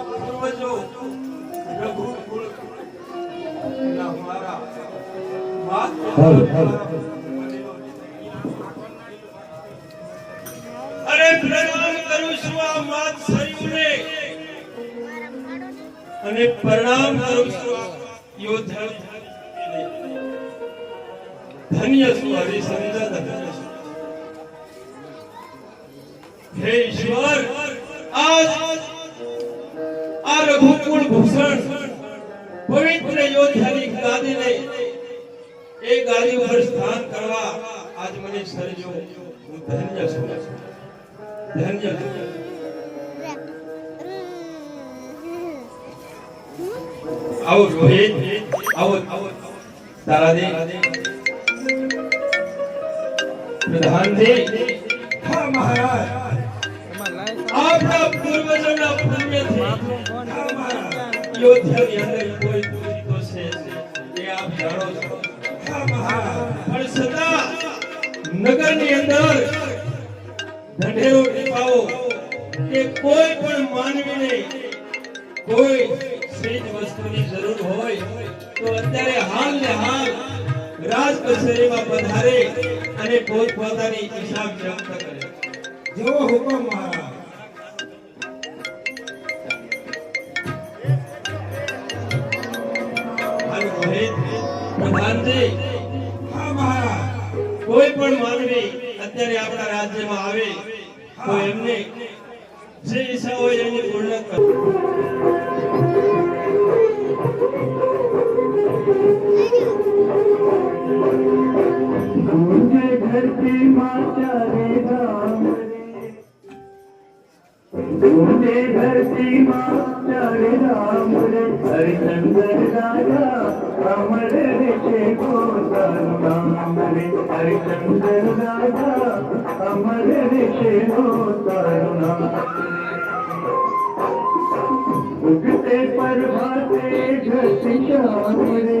પૂર્વજો રઘુકુળ અરે પ્રણામ કરું છું આ માત સયુને અને પ્રણામ કરું છું આ યોદ્ધા ધન્ય છું હરિશ્ચંદ્ર ધન્ય હે ઈશ્વર, આજ ભૂષણ. પવિત્ર યોદ્ધાની ગાદીને એ ગાદી ઉપર સ્થાન કરવા આજ મને સર્જો. હું ધન્ય છું. ધન્ય આવો રોહિત. આવો આવો. તારાજી. પ્રધાનજી. હા, મહારાજ. આપના પૂર્વજોના પુણ્યથી અંદર કોઈ પણ કે કોઈ પણ માનવીને જરૂર હોય તો અત્યારે હાલ ને હાલ રાજ કચેરીમાં અને પોતપોતાની હિસાબ વ્યક્ત કરે જેવો હુકમ મહારાજ કોઈ પણ માનવી અત્યારે આપણા રાજ્યમાં આવે તો એમને જે ઈચ્છા હોય એની પૂર્ણ ધરતી માતા રે રામ ધરતી માતા రాముడే హరిచంద్రరాజా అమరని చేకూతాను రాముడే హరిచంద్రరాజా అమరని చేకూతాను ఉగతే పర్వతే ఘర్షిషాముడే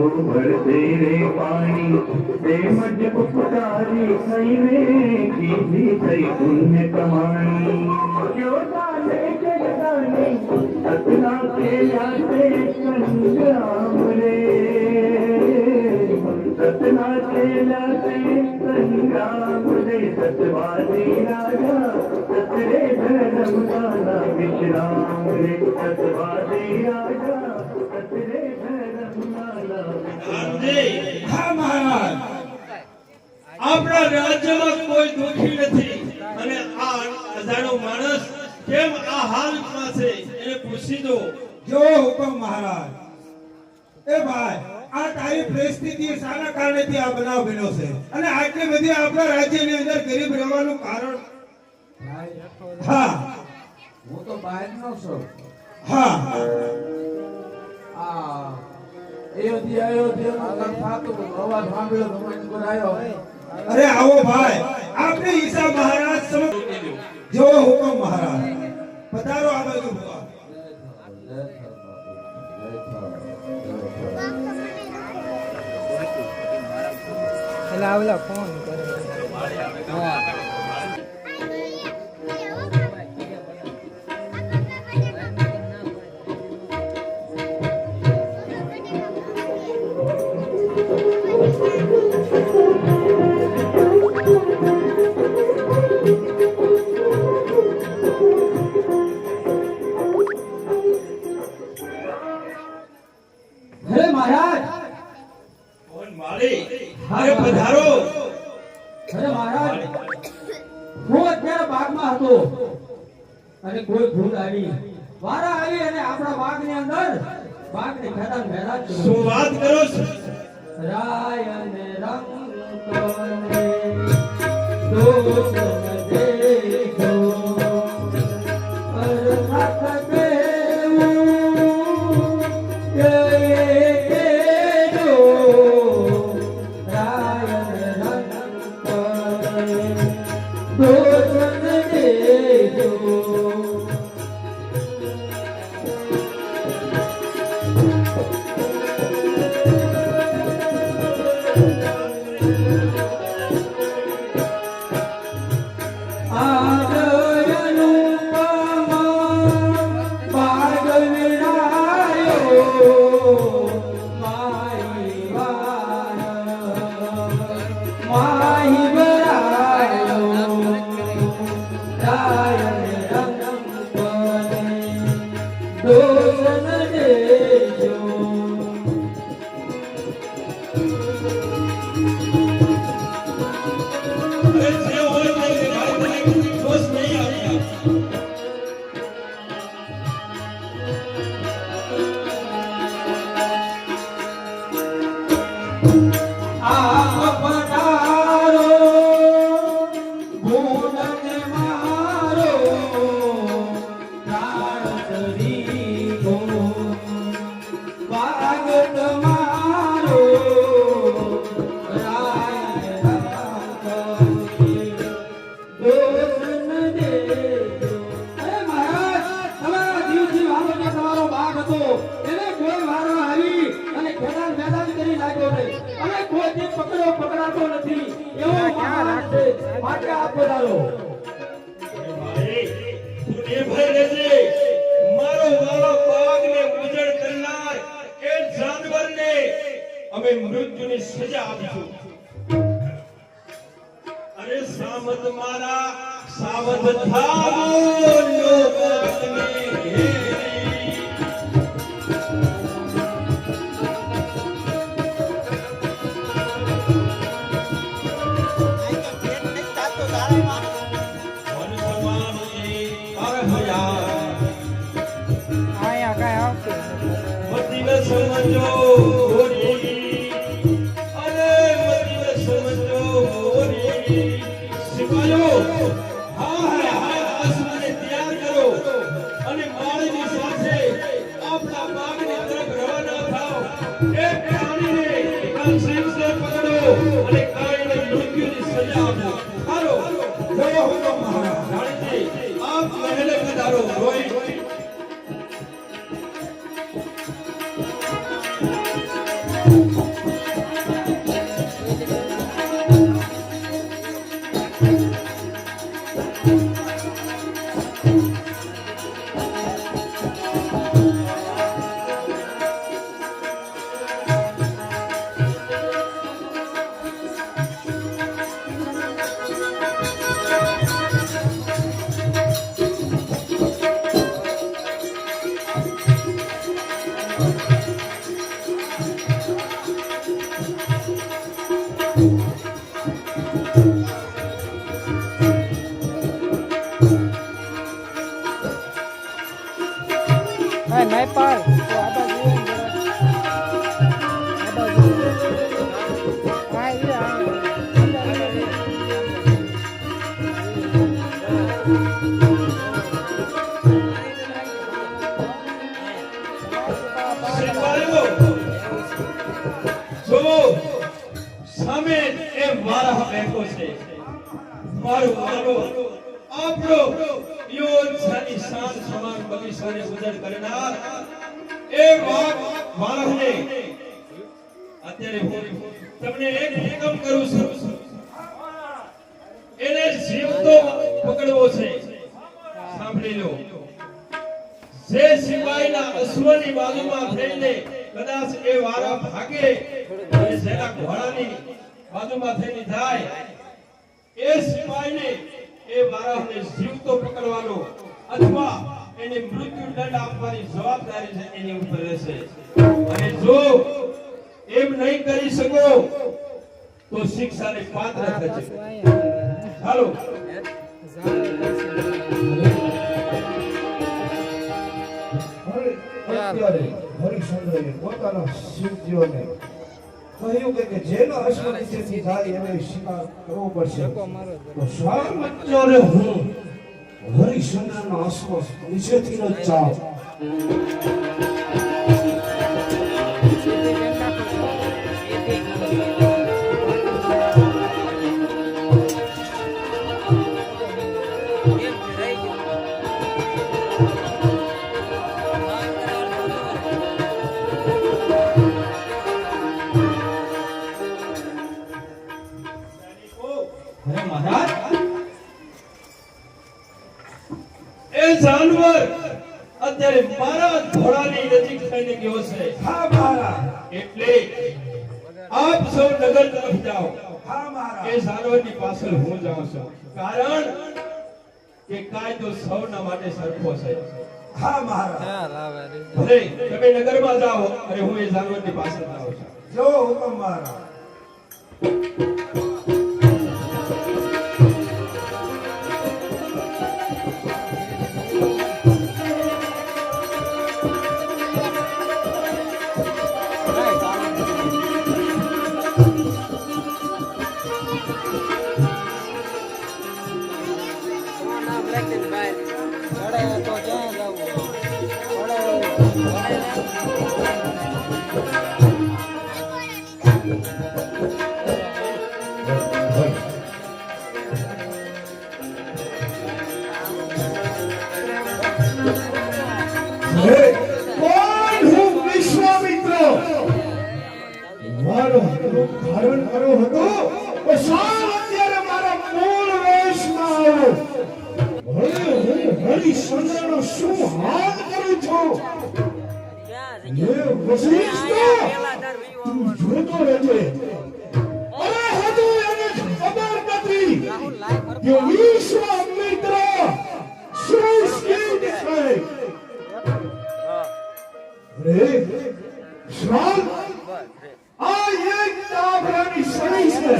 મેઘો ભરતે રે પાણી તેમજ ઉપકારી થઈને કીધી થઈ પુણ્ય કમાણી. જોતાને જગદાને સતના કે યાતે સંગ્રામ રે સતના કે યાતે સંગ્રામ રે સતવાદી રાજા સતરે ધર્મ દાના વિશ્રામ રે સતવાદી રાજા રાજ્યમાં કોઈ દુઃખી નથી. અને આ અજાણો માણસ કેમ આ હાલમાં છે એને પૂછી દો. જો હુકમ મહારાજ. એ ભાઈ આ તારી પરિસ્થિતિ શાના કારણેથી આ બનાવ બન્યો છે. અને આટલી બધી આપણા રાજ્યની અંદર ગરીબ રહેવાનું કારણ? હા. હું તો બહારનો છું. હા. આ અયોધ્યા અયોધ્યાનો કામ થતું અવાજ સાંભળ્યો તો મને આવ્યો. અરે આવો ભાઈ આપણે ઈસા મહારાજ સમજ જેવો હુકમ મહારાજ. પધારો આ બાજુ ભગવાન એટલે આવલા, ફોન. હું અત્યારે બાગમાં હતો અને કોઈ ભૂલ આવી. વારા આવી અને આપણા બાગની અંદર બાગ ને મેદાન કર્યું. શું વાત કરો છો? રાય અને રંગ કોને? માટે આપ પધારો ભાઈ મારો વાલો બાગને ઉજળ કરનાર એ જાનવરને અમે મૃત્યુની સજા આપીશું. અરે સામત મારા સાવધ થાવો ઘેરી. સિપાહીઓ હા હા હા, આસમાને તૈયાર કરો અને માળીની સાથે આપણા બાગની તરફ રવાના થાઓ. એ પ્રાણીને કાલ પકડો અને કાયને મૃત્યુની સજા આપો. હાલો જય હુકમ મહારાજ. રાણીજી આપ મહેલે પધારો. રોહિત હા જો સામે એ મારા બેઠો એને જીવતો પકડવો સાંભળી લો. જે સિપાહીના અશ્વની બાજુમાં થઈને કદાચ એ વારા ભાગે અને જેના ઘોડાની બાજુમાં થઈને જાય, એ સિપાહીને એ વારાને જીવતો પકડવાનો અથવા એને મૃત્યુ દંડ આપવાની જવાબદારી છે એની ઉપર રહેશે. અને જો એમ નહીં કરી શકો, તો શિક્ષાને પાત્ર થશે. હાલો. હરિશ્ચંદ્રએ પોતાના સિદ્ધિઓને કહ્યું કે જેનો અશ્વ નીચેથી થાય એને શિકાર કરવો પડશે. તો મચ્ચરે હું હરિશ્ચંદ્રના અશ્વ નીચેથી ન હા એ સારોની પાછળ હું જાઉં છું. કારણ કે કાયદો સૌના માટે સરખો છે. હા મહારાજ. ભલે તમે નગરમાં જાઓ અને હું એ જાનવરની પાછળ જાઉં છું. જો હુકમ મહારાજ. રે શ્રાવ આ એક તાબરાની સળી છે.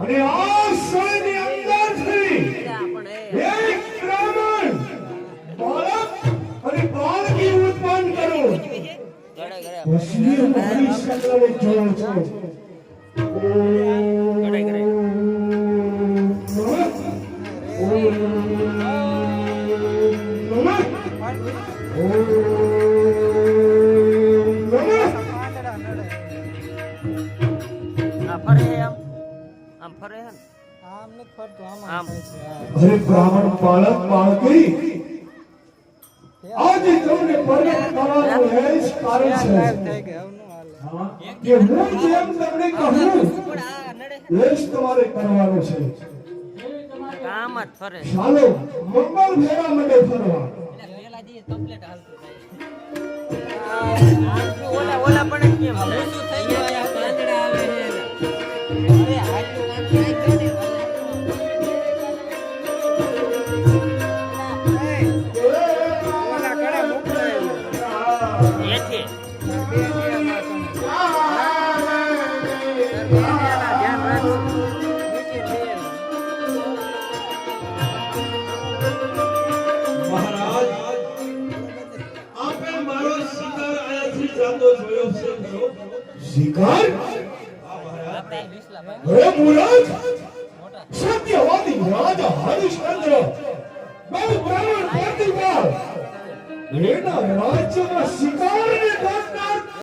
અને આ સળીની અંદરથી એક બ્રાહ્મણ બાળક અને બાળકી ઉત્પન્ન કરો. પછી હું હરિશ્ચંદ્રને જોઉં છું. ઓમ અરે બ્રાહ્મણ બાળક બાળકી. આજે તમને પ્રગટ કરવાનું એ કારણ છે. ગાયબ થઈ ગયા? હવે નો હાલે. કે હું જેમ તમને કહું એ તમારે કરવાનું છે. કામ જ ફરે. ચાલો મંગળ ફેરા માટે ફરવા. ઓલા ઓલા પણ કેમ શું થઈ ગયો પાંદડા આવે છે અરે હાચું કાંઈ yeah.